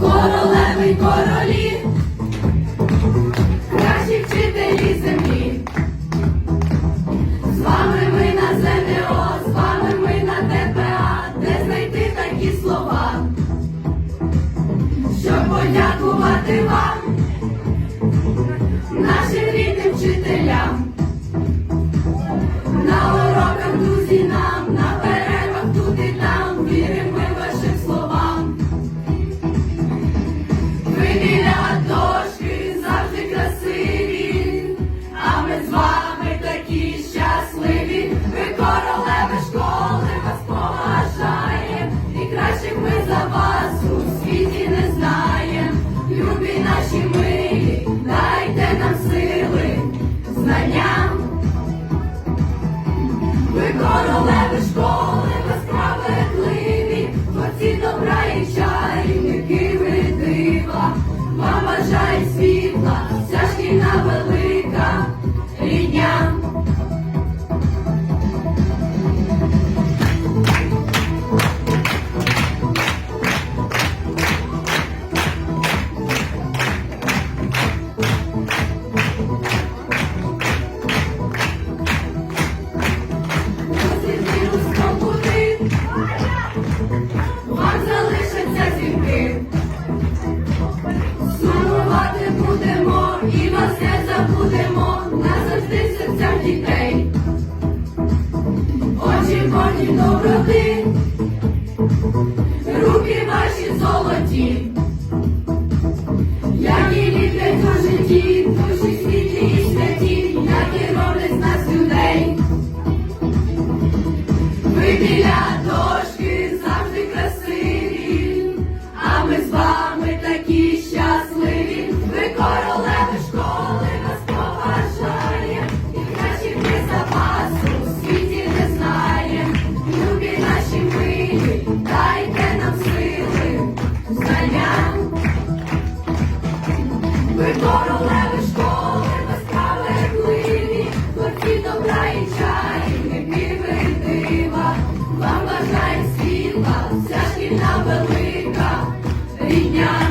Королеви й королі, кращі вчителі землі. З вами ми на ЗНО, з вами ми на ДПА, де знайти такі слова. Ви королеви школи, безправедливі, творці добра і чарівники ви дива, вам бажає світ. і доброти. навчання. Ви королеви школи, безправедливі, хлопці добра і чайники ви дива. Вам бажає світла, вся шкільна велика, рідня.